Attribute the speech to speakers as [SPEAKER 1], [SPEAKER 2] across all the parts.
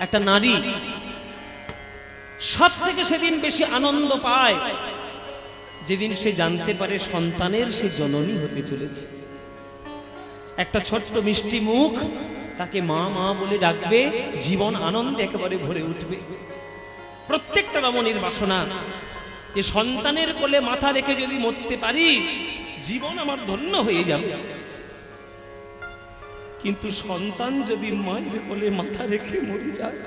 [SPEAKER 1] একটা নারী সব থেকে সেদিন বেশি আনন্দ পায় যেদিন সে জানতে পারে সন্তানের সে জননী হতে চলেছে। একটা ছোট্ট মিষ্টি মুখ তাকে মা মা বলে ডাকবে, জীবন আনন্দে একেবারে ভরে উঠবে। প্রত্যেকটা রমণীর বাসনা, যে সন্তানের কোলে মাথা রেখে যদি মরতে পারি, জীবন আমার ধন্য হয়ে যাবে। কিন্তু সন্তান যদি মায়ের কোলে মাথা রেখে মরে যায়,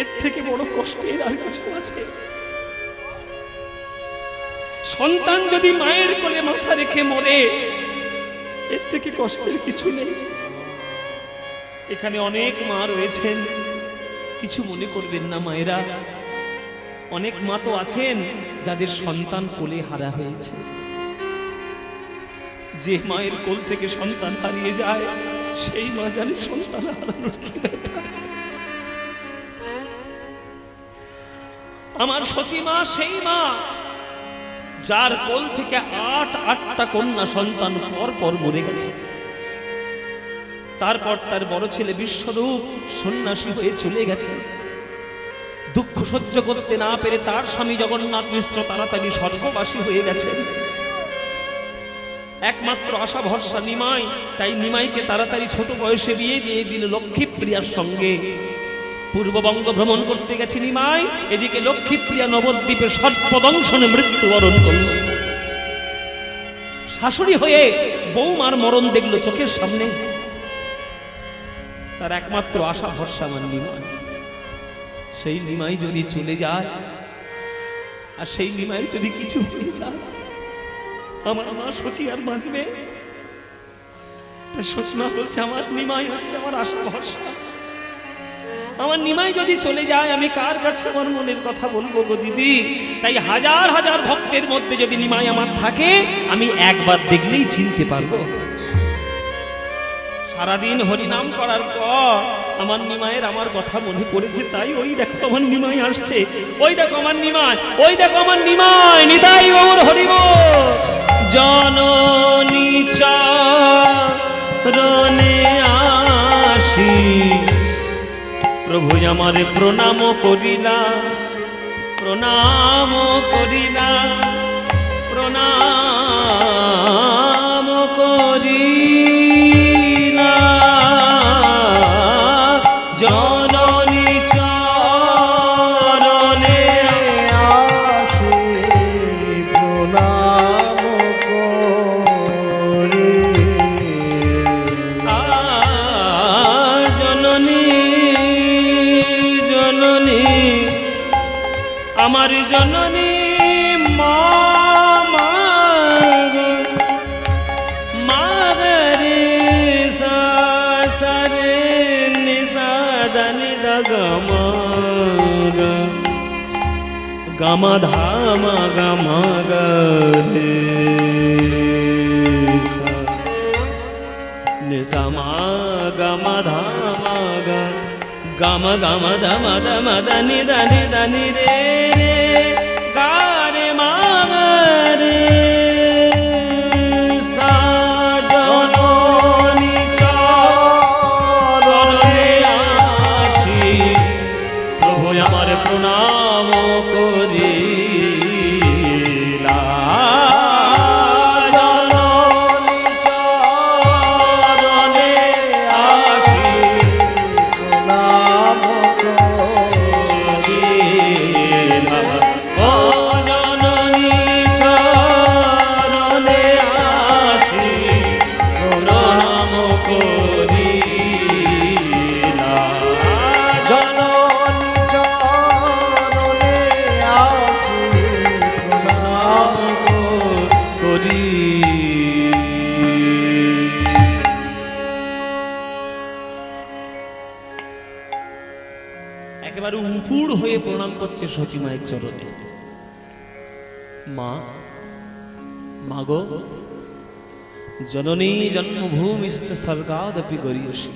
[SPEAKER 1] এর থেকে বড় কষ্টের আর কিছু আছে? সন্তান যদি মায়ের কোলে মাথা রেখে মরে, এর থেকে কষ্টের কিছু নেই। এখানে অনেক মা রয়েছেন, কিছু মনে করবেন না মায়েরা। অনেক মা তো আছেন যাদের সন্তান কোলে হারা হয়েছে। যে মায়ের কোল থেকে সন্তান হারিয়ে যায়, সেই মা জানে সন্তান হারানোর কি আমার সচিমা সেই মা, যার কোল থেকে আট, আটটা কন্যা সন্তান পর পর মরে গেছে। তারপর তার বড় ছেলে বিশ্বরূপ সন্ন্যাসী হয়ে চলে গেছে। দুঃখ সহ্য করতে না পেরে তার স্বামী জগন্নাথ মিশ্র তাড়াতাড়ি স্বর্গবাসী হয়ে গেছে একমাত্র আশা ভরসা নিমাই। তাই নিমাইকে তাড়াতাড়ি ছোট বয়সে বিয়ে দিয়ে দিল লক্ষ্মীপ্রিয়ার সঙ্গে। পূর্ববঙ্গ ভ্রমণ করতে গেছে নিমাই, এদিকে লক্ষ্মীপ্রিয়া নবদ্বীপে সর্পদংশনে মৃত্যুবরণ করল। শাশুড়ি হয়ে বৌমার মরণ দেখল চোখের সামনে। তার একমাত্র আশা ভরসা আমার নিমাই। সেই নিমাই যদি চলে যায়, আর সেই নিমাই যদি কিছু হয়ে যায় আমার মা সচি আর বাঁচবে? সচিমা বলছে, আমার নিমাই হচ্ছে, আমার আশা ভরসা। আমার নিমাই যদি চলে যায়, আমি কার কাছে আমার মনের কথা বলব গো দিদি? তাই হাজার হাজার ভক্তের মধ্যে যদি নিমাই আমার থাকে, আমি একবার দেখলেই চিনতে পারব। সারাদিন হরিনাম করার পর আমার নিমায়ের আমার কথা মনে পড়েছে, তাই ওই দেখো আমার নিমাই আসছে। ওই দেখো আমার নিমাই, ওই দেখো আমার নিমাই, নিতাই ওর হরিব আমারে প্রণাম করিলা প্রণাম করিলা প্রণাম করিলা। గమ గమ ధామ గమ గే నిసమా గమ ధామ గమ గమ ధమ ధమ దని దని దని రే জননী জন্মভূমিশ্চ স্বর্গাদপি গরিয়সী।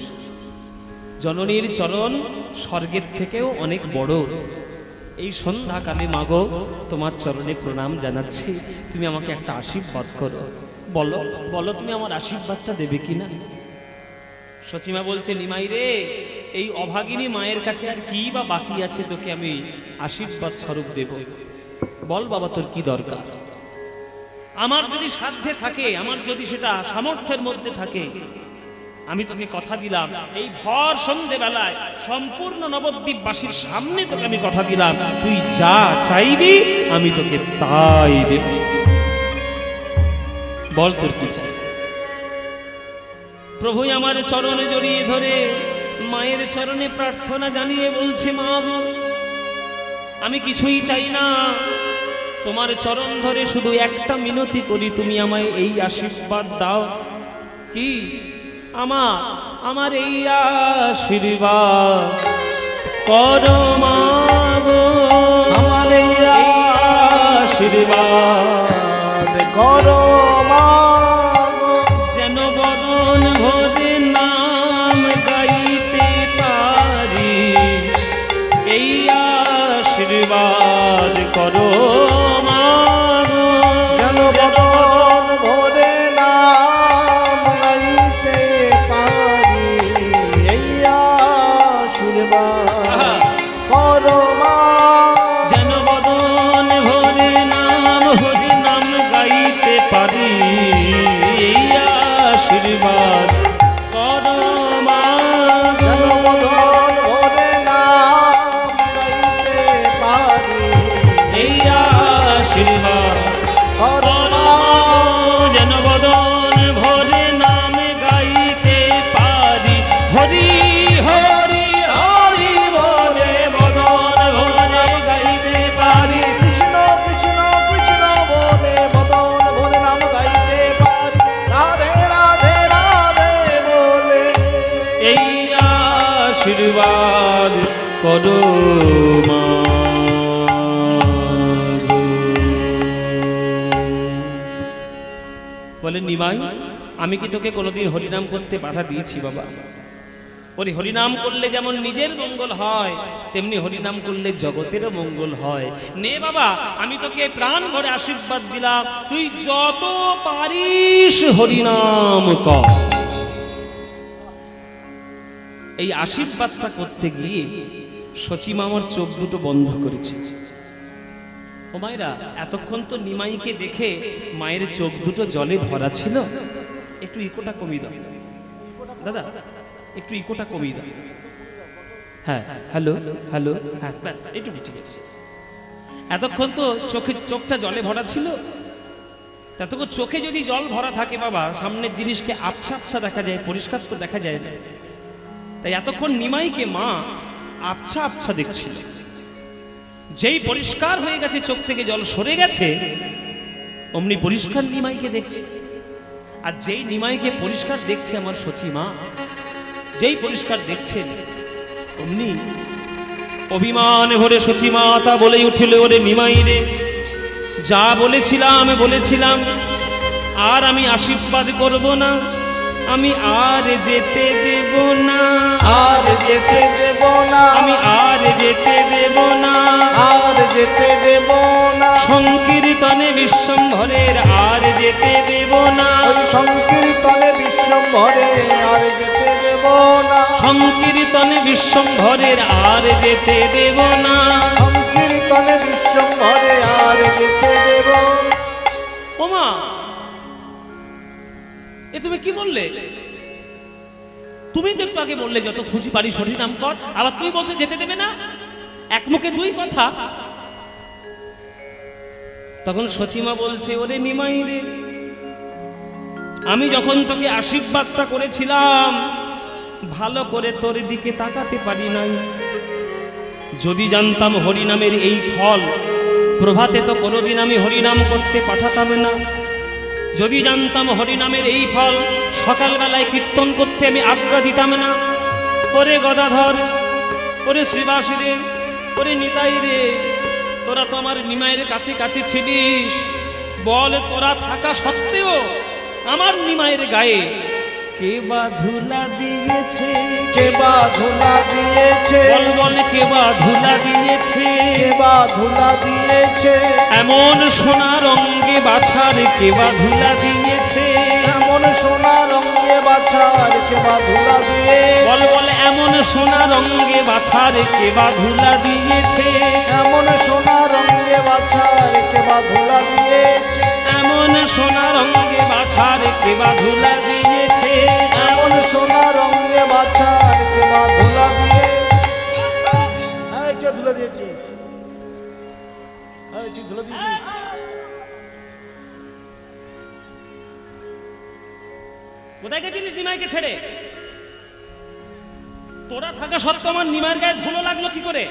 [SPEAKER 1] জননীর চরণ স্বর্গের থেকেও অনেক বড়। এই সন্ধ্যাকালে মাগো, তোমার চরণে প্রণাম জানাচ্ছি। তুমি আমাকে একটা আশীর্বাদ করো। বলো বলো তুমি আমার আশীর্বাদটা দেবে কিনা? সচিমা বলছে, নিমাই রে, এই অভাগিনী মায়ের কাছে আর কি বা বাকি আছে তোকে আমি আশীর্বাদ স্বরূপ দেব? বল বাবা, তোর কি দরকার? আমার যদি সাধ্যে থাকে, আমার যদি সেটা সামর্থ্যের মধ্যে থাকে, আমি তোকে কথা দিলাম। এই ভর সন্ধেবেলায় সম্পূর্ণ নবদ্বীপবাসীর সামনে তোকে আমি কথা দিলাম। তুই যা চাইবি, আমি তোকে তাই দেব। বল তোর কি চাই? প্রভুই আমার চরণে জড়িয়ে ধরে, মায়ের চরণে প্রার্থনা জানিয়ে বলছে, মা আমি কিছুই চাই না। তোমার চরণ ধরে শুধু একটা মিনতি করি তুমি আমায় এই আশীর্বাদ দাও। কি? আমা আমার এই আশীর্বাদ। করো মা গো,
[SPEAKER 2] আমার এই
[SPEAKER 1] আশীর্বাদ।
[SPEAKER 2] করো
[SPEAKER 1] আশীর্বাদ। নিমাই আমি কি তোকে কোনোদিন হরিনাম করতে বাধা দিয়েছি বাবা? ওরে হরিনাম করলে যেমন নিজের মঙ্গল হয়, তেমনি হরিনাম করলে জগতেরও মঙ্গল হয়। নে বাবা, আমি তোকে প্রাণ ভরে আশীর্বাদ দিলাম, তুই যত পারিস হরিনাম কর। এই আশীর্বাদটা করতে গিয়ে সচিমা আমার চোখ দুটো বন্ধ করেছে। মায়েরা এতক্ষণ তো নিমাইকে দেখে মায়ের চোখ দুটো জলে ভরা ছিল। একটু ইকোটা কমিয়ে দাও। দাদা, একটু ইকোটা কমিয়ে দাও। হ্যাঁ হ্যালো হ্যালো হ্যাঁ ব্যাস এটুকু ঠিক আছে। এতক্ষণ তো চোখে, চোখটা জলে ভরা ছিল। ততক্ষণ চোখে যদি জল ভরা থাকে বাবা, সামনের জিনিসকে আবছা আবছা দেখা যায়, পরিষ্কার তো দেখা যায় না। তাই এতক্ষণ নিমাইকে মা আবছা আবছা দেখছিল। যেই পরিষ্কার হয়ে গেছে, চোখ থেকে জল সরে গেছে, অমনি পরিষ্কার নিমাইকে দেখছে। আর যেই নিমাইকে পরিষ্কার দেখছে আমার সচি মা, যেই পরিষ্কার দেখছে, অমনি অভিমান ভরে সচি মা তা বলেই উঠিল, ওরে নিমাই রে, যা বলেছিলাম বলেছিলাম, আর আমি আশীর্বাদ করব না। আমি আর যেতে দেব না।
[SPEAKER 2] আর যেতে দেব না।
[SPEAKER 1] আমি আর যেতে দেব না।
[SPEAKER 2] আর যেতে দেব না।
[SPEAKER 1] সংকীর্তনে বিশ্বম্ভরের আর যেতে দেব না।
[SPEAKER 2] সংকীর্তনে বিশ্বম্ভরে আর যেতে দেব না।
[SPEAKER 1] সংকীর্তনে বিশ্বম্ভরের আর যেতে দেব না।
[SPEAKER 2] সংকীর্তনে বিশ্বম্ভরে আর যেতে দেব।
[SPEAKER 1] ওমা! এ তুমি কি বললে? তুমি তো একটু আগে বললে, যত খুশি পারি সঠিক নাম কর, আবার তুই বলছো যেতে দেবে না? এক মুখে দুই কথা। তখন সচিমা বলছে, ওরে নিমাই রে, আমি যখন তোকে আশীর্বাদটা করেছিলাম, ভালো করে তোর দিকে তাকাতে পারি নাই। যদি জানতাম হরিনামের এই ফল, প্রভাতে তো কোনোদিন আমি হরিনাম করতে পাঠাতাম না। যদি জানতাম হরিনামের এই ফল, সকালবেলায় কীর্তন করতে আমি আজ্ঞা দিতাম না। ওরে গদাধর, ওরে শ্রীবাসী রে ওরে নিতাই রে তোরা তো আমার নিমাইয়ের কাছে কাছে ছিলিস। বল, তোরা থাকা সত্ত্বেও আমার নিমাইয়ের গায়ে কে বা ধুলা দিয়েছে?
[SPEAKER 2] কে বা ধুলা দিয়েছে?
[SPEAKER 1] বল বল কে বা ধুলা দিয়েছে?
[SPEAKER 2] কে বা ধুলা দিয়েছে?
[SPEAKER 1] এমন সোনা রঙ্গে বাছার কে বা ধুলা দিয়েছে?
[SPEAKER 2] এমন সোনা রঙে বাছার কে বা ধুলা দিয়েছে?
[SPEAKER 1] এমন সোনা রঙ্গে বাছার কে বা ধুলা দিয়েছে?
[SPEAKER 2] এমন সোনা রঙে বাছা রেখে বা ধুলা দিয়েছে?
[SPEAKER 1] এমন সোনা রঙ্গে বাছার কে বা ধুলা দিয়েছে?
[SPEAKER 2] এমন সোনা রঙে বাছা রেখে বা ধুলা দিয়েছে হ্যাঁ কে ধুলা দিয়েছিস হ্যাঁ ধুলা দিয়েছিস?
[SPEAKER 1] কোথায় গেছিলিস নিমাইকে ছেড়ে? তোরা থাকা সত্ত্বেও আমার নিমাইয়ের গায়ে ধুলো লাগল কি করে?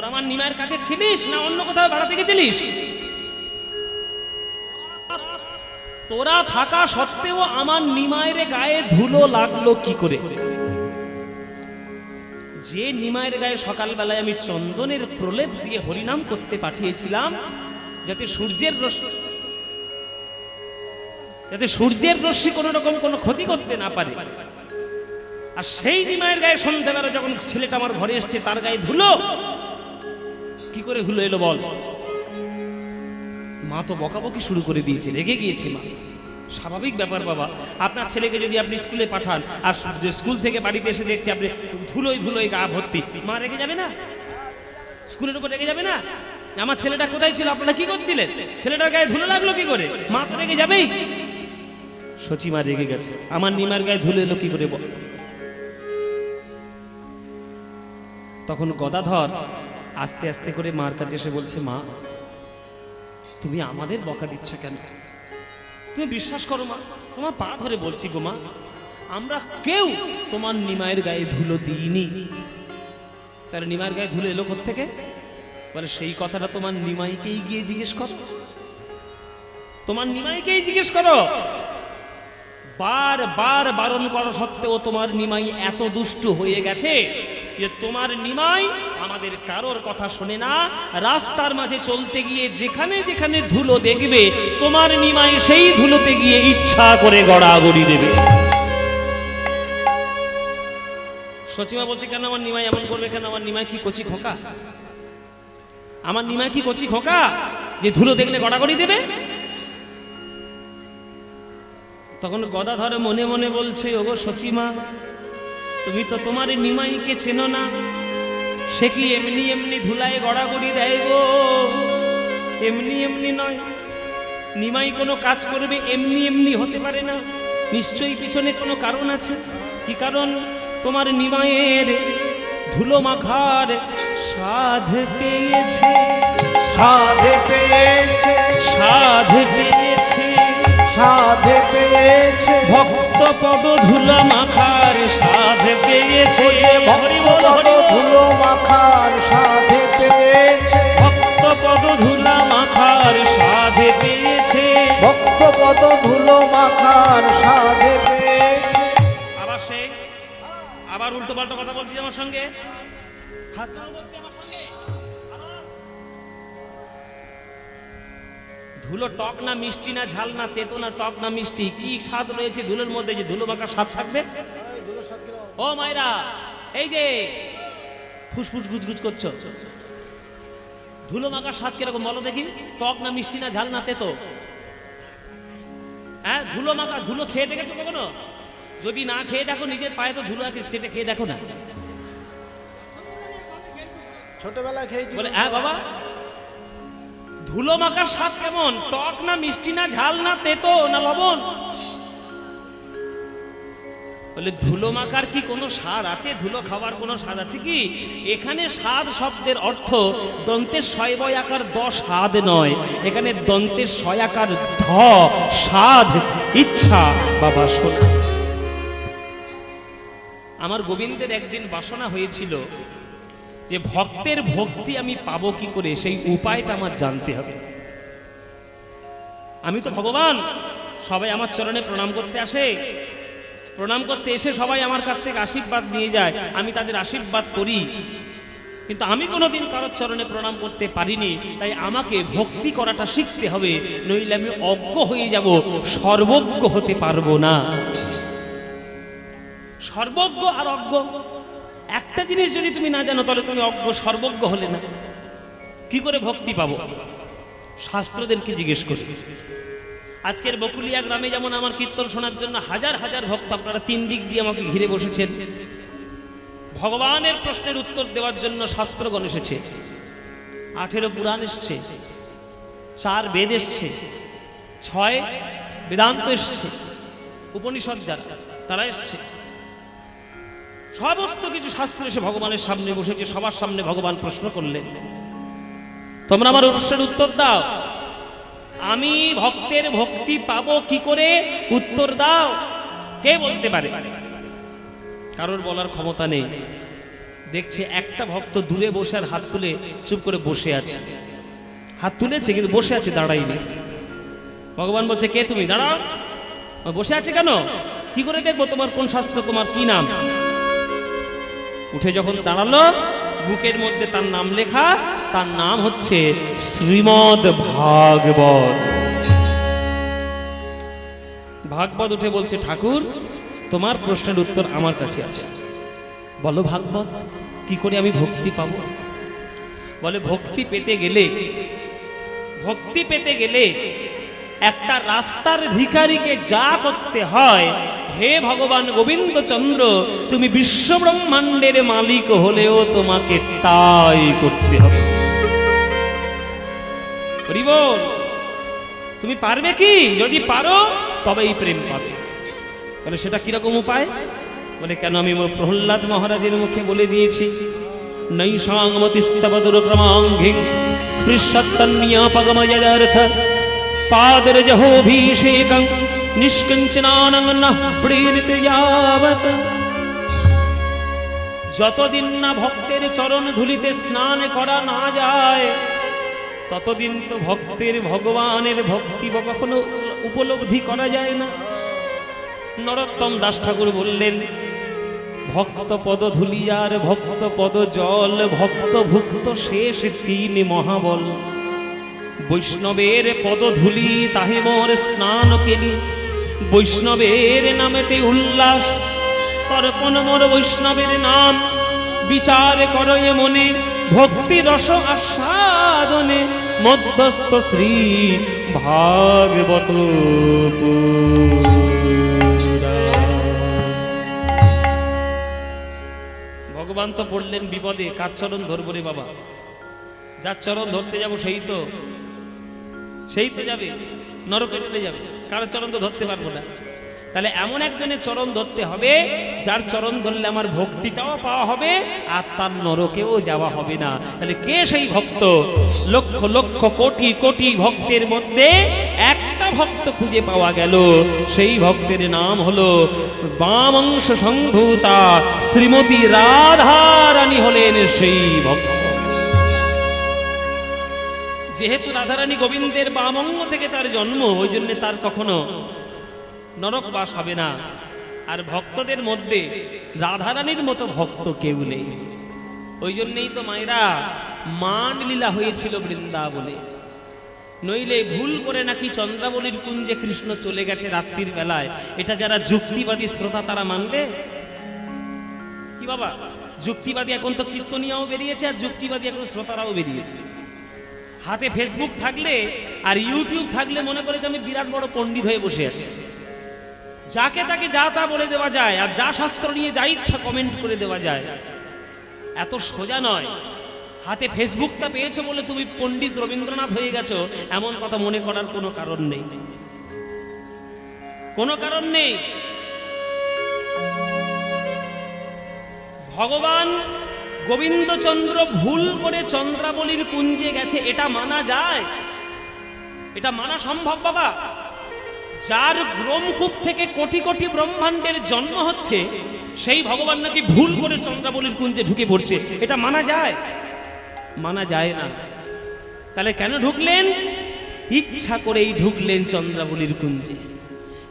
[SPEAKER 1] তোরা আমার নিমাইয়ের কাছে ছিলিস না অন্য কোথাও বেড়াতে গেছিলিস? তোরা থাকা সত্ত্বেও আমার নিমায়ের গায়ে ধুলো লাগল কি করে? যে নিমায়ের গায়ে সকালবেলায় আমি চন্দনের প্রলেপ দিয়ে হরিনাম করতে পাঠিয়েছিলাম, যাতে সূর্যের রশ্মি যাতে সূর্যের রশ্মি কোনো রকম কোনো ক্ষতি করতে না পারে। আর সেই নিমায়ের গায়ে সন্ধ্যেবেলা যখন ছেলেটা আমার ঘরে এসছে, তার গায়ে ধুলো কি করে ধুলো এলো বল? মা তো বকাবকি শুরু করে দিয়েছে, রেগে গিয়েছে মা। স্বাভাবিক ব্যাপার বাবা, আপনার ছেলেকে যদি আপনি স্কুলে পাঠান, আর যে স্কুল থেকে বাড়িতে এসে দেখছি আপনি ধুলোই ধুলোই গা ভর্তি, মা রেগে যাবে না? স্কুলের উপর রেগে যাবে না? আমার ছেলেটা কোথায় ছিল? আপনারা কি করছিলেন? ছেলেটার গায়ে ধুলো লাগল কি করে? মা তো রেগে যাবেই। সচিমা রেগে গেছে। আমার নিমার গায়ে ধুলো এলো কি করে বল? তখন গদাধর আস্তে আস্তে করে মার কাছে এসে বলছে, মা, তুমি আমাদের বকা দিচ্ছ কেন? তুমি বিশ্বাস করো মা, তোমার পা ধরে বলছি গো মা, আমরা কেউ তোমার নিমায়ের গায়ে ধুলো দিইনি। তার নিমায়ের গায়ে ধুলো এলো থেকে বলে, সেই কথাটা তোমার নিমাইকেই গিয়ে জিজ্ঞেস করো। তোমার নিমাইকেই জিজ্ঞেস করো। বার বার বারণ করা সত্ত্বেও তোমার নিমাই এত দুষ্টু হয়ে গেছে যে তোমার নিমাই আমাদের কারোর কথা শোনে না, রাস্তার মাঝে চলতে গিয়ে যেখানে যেখানে ধুলো দেখবে, তোমার নিমাই সেই ধুলোতে গিয়ে ইচ্ছা করে গড়াগড়ি দেবে। সচিমা বলছে, কেন আমার নিমাই এমন করবে? কেন আমার নিমাই কি কচি খোকা? আমার নিমাই কি কচি খোকা যে ধুলো দেখলে গড়াগড়ি দেবে? তখন গদাধর মনে মনে বলছে, ওগো সচিমা তুমি তো তোমার নিমাইকে চেনো না। সে কি এমনি এমনি ধুলায় গড়াগড়ি দেয় গো? এমনি এমনি নয়। নিমাই কোনো কাজ করবে এমনি এমনি হতে পারে না। নিশ্চয়ই পিছনে কোনো কারণ আছে। কি কারণ? তোমার নিমাইয়ের ধুলো মাখার সাধ পেয়েছে।
[SPEAKER 2] সাধ পেয়েছে।
[SPEAKER 1] সাধ পেয়েছে।
[SPEAKER 2] সাধে পেয়েছে।
[SPEAKER 1] ভক্ত পদ ধুলা মাখার সাধে পেয়েছে। হরি বল হরি
[SPEAKER 2] ধুলো মাখার সাধে পেয়েছে।
[SPEAKER 1] ভক্ত পদ ধুলা মাখার সাধ পেয়েছে।
[SPEAKER 2] ভক্ত পদ ধুলো মাখার সাধে পেয়েছে।
[SPEAKER 1] আবার সেই আবার উল্টো পাল্টা কথা বলছিস আমার সঙ্গে? হাত নাড়া বলছিস আমার ধুলো টক না মিষ্টি না ঝাল না তেতো না টক না মিষ্টি কি স্বাদ রয়েছে ধুলোর মধ্যে যে ধুলো মাখার স্বাদ থাকবে? ও মায়েরা এই যে ফুসফুস গুজগুজ করছ। ধুলো মাখার স্বাদ কীরকম বলো দেখি? টক না মিষ্টি না ঝাল না তেতো? হ্যাঁ ধুলো মাখা ধুলো খেয়ে দেখেছ কখনো? যদি না খেয়ে দেখো নিজের পায়ে তো ধুলো আছে চেটে খেয়ে দেখো না।
[SPEAKER 2] ছোটবেলায় খেয়েছি।
[SPEAKER 1] বলে হ্যাঁ বাবা ধুলো মাখার স্বাদ কেমন? টক না মিষ্টি না ঝাল না তেতো না লবণ? বলে ধুলো মাখার কি কোনো স্বাদ আছে? ধুলো খাওয়ার কোনো স্বাদ আছে কি? এখানে স্বাদ শব্দের অর্থ দন্তের ছয় বয় আকার দ স্বাদ নয়। এখানে দন্তের ছয় আকার ধ স্বাদ ইচ্ছা বা বাসনা। আমার গোবিন্দের একদিন বাসনা হয়েছিল যে ভক্তের ভক্তি আমি পাবো কি করে, সেই উপায়টা আমার জানতে হবে। আমি তো ভগবান, সবাই আমার চরণে প্রণাম করতে আসে। প্রণাম করতে এসে সবাই আমার কাছ থেকে আশীর্বাদ নিয়ে যায়, আমি তাদের আশীর্বাদ করি। কিন্তু আমি কোনোদিন কারোর চরণে প্রণাম করতে পারিনি, তাই আমাকে ভক্তি করাটা শিখতে হবে, নইলে আমি অজ্ঞ হয়ে যাব, সর্বজ্ঞ হতে পারব না। সর্বজ্ঞ আর অজ্ঞ একটা জিনিস যদি তুমি না জানো, তাহলে তুমি অজ্ঞ, সর্বজ্ঞ হলে না। কি করে ভক্তি পাবো? শাস্ত্রদেরকে জিজ্ঞেস করি? আজকের বকুলিয়া গ্রামে যেমন আমার কীর্তন শোনার জন্য হাজার হাজার ভক্ত আপনারা তিন দিক দিয়ে আমাকে ঘিরে বসেছেন। ভগবানের প্রশ্নের উত্তর দেওয়ার জন্য শাস্ত্রগণ এসেছে। আঠেরো পুরাণ এসছে, চার বেদ এসছে, ছয় বেদান্ত এসছে, উপনিষদ যারা, তারা এসছে। সমস্ত কিছু শাস্ত্র এসে ভগবানের সামনে বসেছে, সবার সামনে ভগবান প্রশ্ন করলেন। তোমরা আমার প্রশ্নের উত্তর দাও। আমি ভক্তের ভক্তি পাবো কি করে? উত্তর দাও। কে বলতে পারে? কারোর বলার ক্ষমতা নেই। দেখছে একটা ভক্ত দূরে বসে আর হাত তুলে চুপ করে বসে আছে। হাত তুলেছে কিন্তু বসে আছে দাঁড়াইনি ভগবান বলছে, কে তুমি? দাঁড়াও। বসে আছে কেন? কি করে দেখব তোমার কোন শাস্ত্র, তোমার কি নাম? উঠে যখন দাঁড়াল, বুকের মধ্যে তার নাম লেখা, তার নাম হচ্ছে শ্রীমদ ভাগবত। ভাগবত উঠে বলছে, ঠাকুর, তোমার প্রশ্নের উত্তর আমার কাছে আছে। বলো ভাগবত, কি করে আমি ভক্তি পাবো? বলে, ভক্তি পেতে গেলে, ভক্তি পেতে গেলে একটা রাস্তার ভিখারিকে যা করতে হয়, হে ভগবান গোবিন্দ চন্দ্র তুমি বিশ্ব ব্রহ্মাণ্ডের মালিক হলেও তোমাকে তাই করতে হবে। হরি বল তুমি পারবে কি? যদি পারো, তবেই প্রেম পাবে। বলে সেটা কীরকম উপায়? বলে, কেন আমি প্রহ্লাদ মহারাজের মুখে বলে দিয়েছি? নৈষাঙ্গমতিস্তবদুর ক্রমাঙ্ঘিং স্পৃশত্তন্যাপগময়দার্থ পাদরজহোভিষেকং নিষ্কঞ্চনানং নঃ প্রেরিত যাবত যতদিন না ভক্তের চরণ ধুলিতে স্নান করা না যায়, ততদিন তো ভক্তের ভগবানের ভক্তি বা কখনো উপলব্ধি করা যায় না। নরোত্তম দাস ঠাকুর বললেন, ভক্ত পদ ধুলিয়ার ভক্ত পদ জল, ভক্ত ভুক্ত শেষ তিন মহাবল। বৈষ্ণবের পদ ধুলি তাহে মোর স্নান কেলি। বৈষ্ণবের নামেতে উল্লাস, তর্পণ মোর বৈষ্ণবের নাম। বিচার করয়ে মনে, ভক্তি রস আস্বাদনে। মধ্যস্থ শ্রী ভাগবত ভগবান তো পড়লেন বিপদে, কার চরণ ধরবো রে বাবা? যার চরণ ধরতে যাব সেই তো। সেই তো যাবে নরকে চলে যাবে, কারও চরণ তো ধরতে পারব না। তাহলে এমন একজনের চরণ ধরতে হবে, যার চরণ ধরলে আমার ভক্তিটাও পাওয়া হবে, আর তার নরকেও যাওয়া হবে না। তাহলে কে সেই ভক্ত? লক্ষ লক্ষ কোটি কোটি ভক্তের মধ্যে একটা ভক্ত খুঁজে পাওয়া গেল। সেই ভক্তের নাম হলো বামাংশ সংভূতা, শ্রীমতী রাধারানী হলেন সেই ভক্ত। যেহেতু রাধারানী গোবিন্দের বামঙ্গ থেকে তার জন্ম ওই জন্য তার কখনো নরক বাস হবে না। আর ভক্তদের মধ্যে রাধারানীর মতো ভক্ত কেউ নেই। ওই জন্যেই তো মায়েরা মান লীলা হয়েছিল বৃন্দাবনে। নইলে ভুল করে নাকি চন্দ্রাবলীর কুঞ্জে কৃষ্ণ চলে গেছে রাত্রির বেলায়। এটা যারা যুক্তিবাদী শ্রোতা তারা মানবে? কি বাবা, যুক্তিবাদী এখন তো কীর্তনিয়াও বেরিয়েছে আর যুক্তিবাদী এখন শ্রোতারাও বেরিয়েছে। হাতে ফেসবুক থাকলে আর ইউটিউব থাকলে মনে করে যে আমি বিরাট বড় পণ্ডিত হয়ে বসে আছি। যাকে তাকে যা তা বলে দেওয়া যায় আর যা শাস্ত্র নিয়ে যা ইচ্ছা কমেন্ট করে দেওয়া যায়, এত সোজা নয়। হাতে ফেসবুকটা পেয়েছ বলে তুমি পণ্ডিত রবীন্দ্রনাথ হয়ে গেছো, এমন কথা মনে করার কোনো কারণ নেই। কোনো কারণ নেই। ভগবান গোবিন্দচন্দ্র ভুল করে চন্দ্রাবলীর কুঞ্জে গেছে, এটা মানা যায়? এটা মানা সম্ভব, বাবা? যার গ্রমকূপ থেকে কোটি কোটি ব্রহ্মাণ্ডের জন্ম হচ্ছে, সেই ভগবান নাকি ভুল করে চন্দ্রাবলীর কুঞ্জে ঢুকে পড়ছে, এটা মানা যায়? মানা যায় না। তাহলে কেন ঢুকলেন? ইচ্ছা করেই ঢুকলেন চন্দ্রাবলীর কুঞ্জে।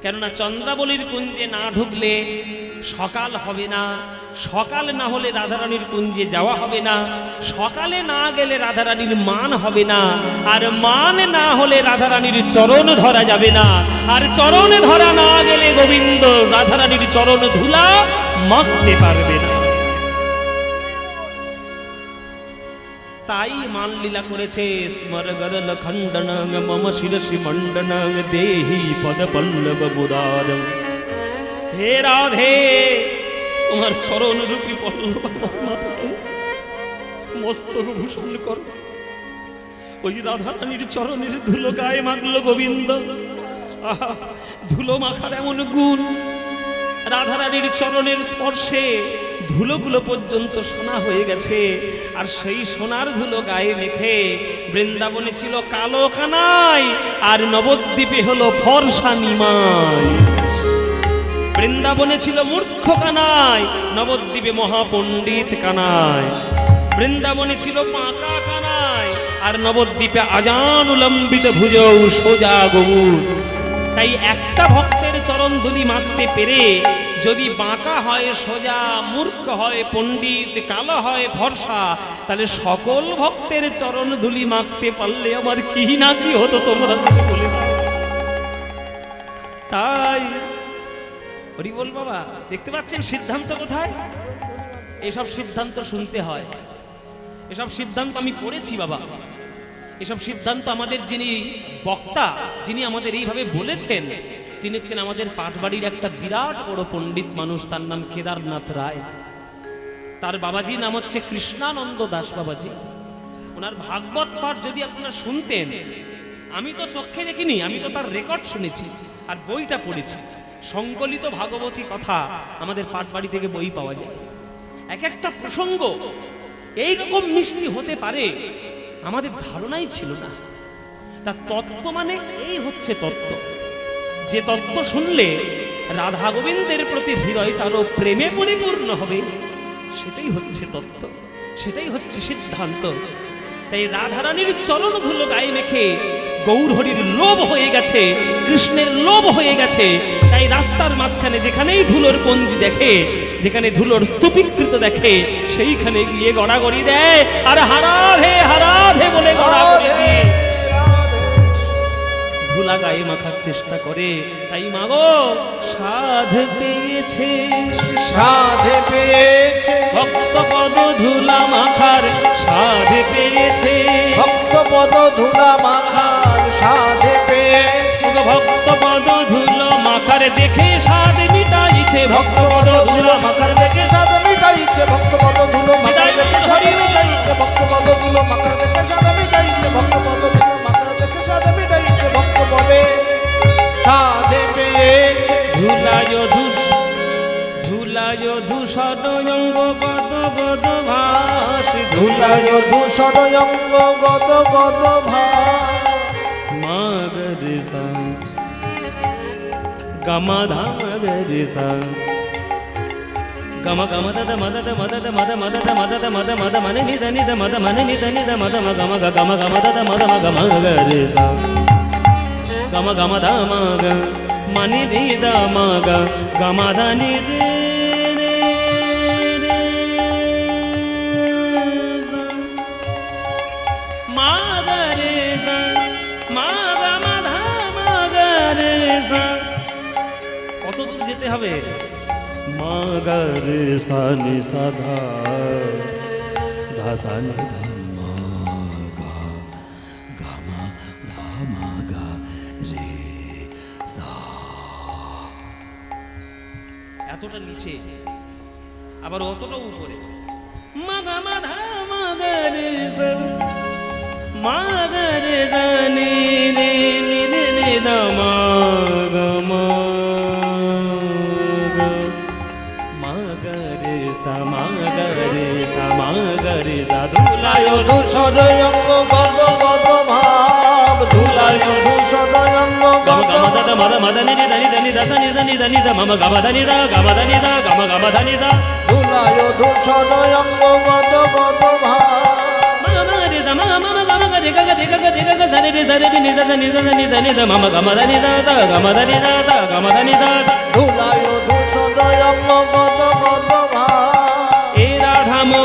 [SPEAKER 1] কেননা চন্দ্রাবলীর কুঞ্জে না ঢুকলে সকাল হবে না। সকাল না হলে রাধারানীর কুঞ্জে যাওয়া হবে না। সকালে না গেলে রাধারানীর মান হবে না। আর মান না হলে রাধারানীর চরণ ধরা যাবে না। আর চরণ ধরা না গেলে গোবিন্দ রাধারানীর চরণ ধুলা মাখতে পারবে না। তাই মান লীলা করেছে স্মরগরল খণ্ডনং মম শিরসি মণ্ডনং দেহি পদ পল্লব মুদারম হে রাধে। তোমার চরণ রূপী পল্লব মস্তক ভূষণ কর। ওই রাধারানীর চরণের ধুলো গায়ে মাখলো গোবিন্দ। ধুলো মাখার এমন গুণ। রাধারানীর চরণের স্পর্শে ধুলোগুলো পর্যন্ত সোনা হয়ে গেছে। আর সেই সোনার ধুলো গায়ে মেখে বৃন্দাবনে ছিল কালো কানাই, আর নবদ্বীপে হলো ফর্সা নিমাই। বৃন্দাবনে ছিল মূর্খ কানায় নবদ্বীপে মহাপণ্ডিত কানায় বৃন্দাবনে ছিল পাকা কানায় আর নবদ্বীপে আজান উলম্বিত ভুজৌ সোজা গৌর তাই একটা ভক্তের চরণ ধুলি মাখতে পেরে যদি বাঁকা হয় সোজা, মূর্খ হয় পণ্ডিত, কালো হয় ফর্সা তাহলে সকল ভক্তের চরণ ধুলি মাখতে পারলে আমার কি না কি হতো তোমরা বলে তাই হরি বল বাবা, দেখতে পাচ্ছেন সিদ্ধান্ত কোথায়? এসব সিদ্ধান্ত শুনতে হয়। এসব সিদ্ধান্ত আমি পড়েছি বাবা। এসব সিদ্ধান্ত আমাদের যিনি বক্তা, যিনি আমাদের এইভাবে বলেছেন, তিনি হচ্ছেন আমাদের পাটবাড়ির একটা বিরাট বড় পণ্ডিত মানুষ, তার নাম কেদারনাথ রায়। তার বাবাজি নাম হচ্ছে কৃষ্ণানন্দ দাস বাবাজি। ওনার ভাগবত পাঠ যদি আপনারা শুনতেন, আমি তো চোখে দেখিনি, আমি তো তার রেকর্ড শুনেছি আর বইটা পড়েছি। সংকলিত ভাগবতী কথা আমাদের পাটবাড়ি থেকে বই পাওয়া যায়। এক একটা প্রসঙ্গ এইরকম মিষ্টি হতে পারে, আমাদের ধারণাই ছিল না। তা তত্ত্ব মানে এই হচ্ছে তত্ত্ব। যে তত্ত্ব শুনলে রাধা গোবিন্দের প্রতি হৃদয়টারও প্রেমে পরিপূর্ণ হবে, সেটাই হচ্ছে তত্ত্ব, সেটাই হচ্ছে সিদ্ধান্ত। তাই রাধারানীর চরণ ধুলো গায়ে মেখে গৌরহরির লোভ হয়ে গেছে কৃষ্ণের লোভ হয়ে গেছে। তাই রাস্তার মাঝখানে যেখানেই ধুলোর পঞ্জি দেখে যেখানে ধুলোর স্তূপীকৃত দেখে সেইখানে গিয়ে গড়াগড়ি দেয়। আর হারাধে হারাধে বলে গড়াগড়ি দেয়। ধুলা গায়ে মাখার চেষ্টা করে। তাই মাগো সাধ পেয়েছে।
[SPEAKER 2] সাধ পেয়েছে।
[SPEAKER 1] ভক্ত পদ ধুলা মাখার সাধ পেয়েছে।
[SPEAKER 2] ভক্ত পদ ধুলা মাখার সাধ পেয়েছে।
[SPEAKER 1] ভক্ত পদ ধুলো মাখার দেখে গদ ভাস
[SPEAKER 2] ধুলায় ধূসর অঙ্গ গদ গদ ভাস
[SPEAKER 1] মাগর সং গমাধা মগর সং గమ గమ దద మదద మదద మద మదద మదద మద మద మన నిద నిద మద మన నిద నిద మద మ గమ గ గమ గమ దద మద మ గమ గరి స గమ గమ ద మ గ మని నిద మ గ గమ ద నిద রে সা নি সা ধা ধা সা নি ধুলায়
[SPEAKER 2] ধূসর অঙ্গ গত গত ভাব ধুলায় ধূসর অঙ্গ
[SPEAKER 1] গত মদ মদ মদ নিনি ধনি ধনি দত নি ধনি ধনি ধ মম গম ধনি ধ গম ধনি ধ গম গম ধনি ধ
[SPEAKER 2] ধুলায় ধূসর অঙ্গ গত গত ভাব ধুলায় ধূসর অঙ্গ
[SPEAKER 1] গত গত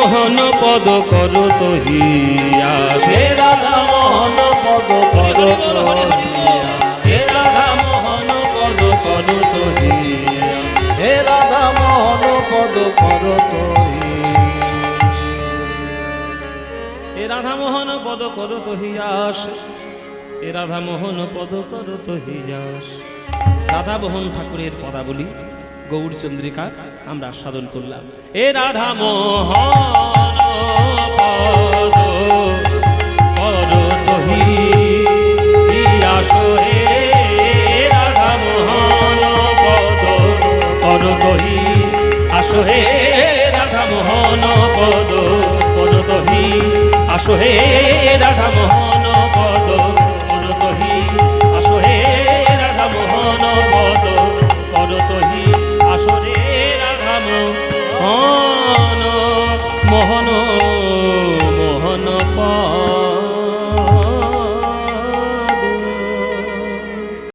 [SPEAKER 1] মোহন পদ কর তো হিয়া
[SPEAKER 2] হে রাধা মোহন পদ পদ
[SPEAKER 1] হে রাধা মোহন পদ কর তো হিয়া
[SPEAKER 2] হে রাধা মোহন পদ কর
[SPEAKER 1] এ রাধা মোহন পদ কর তহিয়াস এ রাধা মোহন পদ কর তহিয়াস রাধা মোহন ঠাকুরের পদাবলী। গৌর চন্দ্রিকা আমরা সাধন করলাম এ রাধা পদ রাধা মোহন পদ রাধা মোহন পদ পদ তহি আসো হে রাধা মোহন